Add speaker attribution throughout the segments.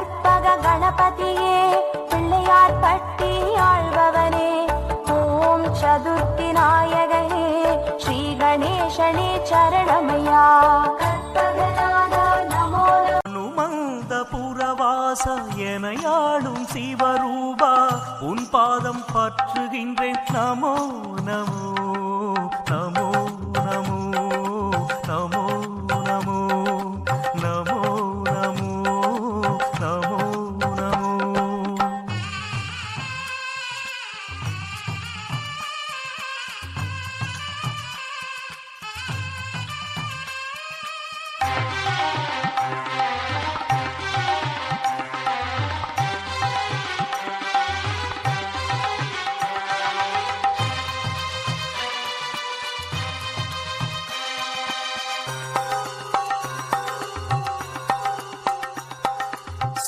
Speaker 1: கற்பக கணபதியே பிள்ளையார் பட்டி ஆழ்பவனே ஓம் சதுர்த்தி நாயகனே ஸ்ரீ கணேசனே சரணமையா. கற்பகநாதா
Speaker 2: புறவாச எனையாளும் சிவரூபா உன் பாதம் பற்றுகின்றேன் நமோ நமோ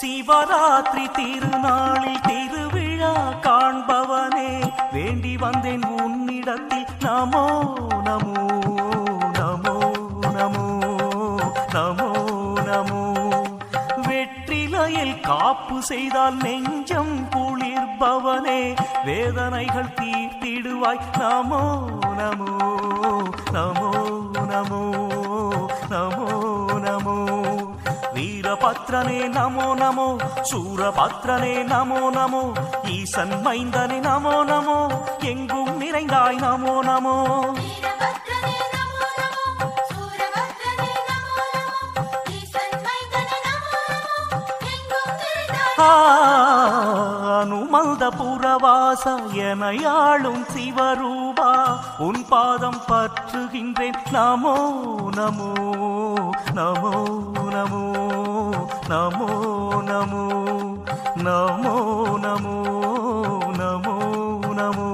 Speaker 2: சிவராத்திரி திருநாளில் திருவிழா காண்பவனே வேண்டி வந்தேன் உன்னிடத்தில். நமோ நமோ நமோ நமோ நமோ நமோ. வெற்றிலையில் காப்பு செய்தால் நெஞ்சம் குளிர்பவனே வேதனைகள் தீர்த்திடுவாய். நமோ நமோ நமோ வீரபத்ரனே நமோ நமோ சூரபத்ரனே நமோ நமோ ஈசன் மைந்தனே நமோ நமோ எங்கும் நிறைந்தாய் நமோ நமோ. அனுமந்த புறவாச எனையாளும் சிவரூபா உன் பாதம் பற்றுகின்றேன். நமோ நமோ நமோ நமோ. நமோ நமோ நமோ நமோ நமோ நமோ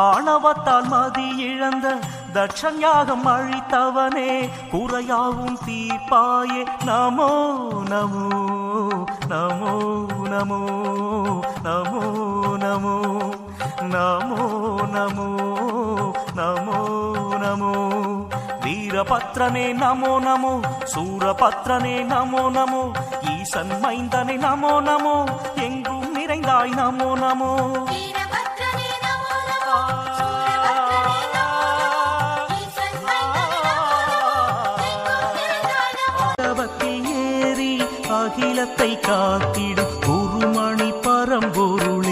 Speaker 2: ஆணவத்தால் மதி இழந்த தட்சண்யாகம் அழித்தவனே குறையாவும் தீர்ப்பாயே நமோ நமோ நமோ நமோ நமோ நமோ நமோ நமோ நமோ நமோ வீரபத்ரனே நமோ நமோ சூரபத்ரனே நமோ நமோ ஈசன் மைந்தனே நமோ நமோ எங்கும் நிறைந்தாய் நமோ நமோ. அகிலத்தை காத்திடும் குருமணி பரம்பொருள்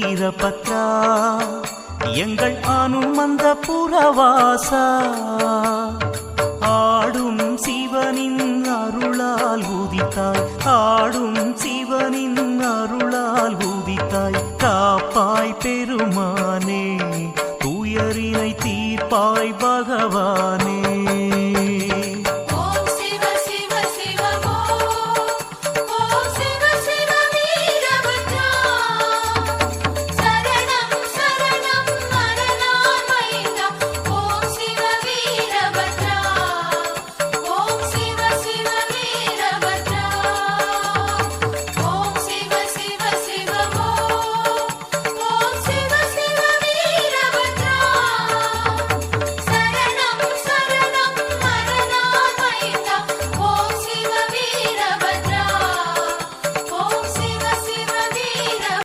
Speaker 2: வீரபத்ரா எங்கள் அனுமந்த புறவாசா. ஆடும் சிவனின் அருளால் ஊதித்தாய் ஆடும் சிவனின் அருளால் ஊதித்தாய் காப்பாய் பெருமானே துயரினை தீர்ப்பாய் பகவான்.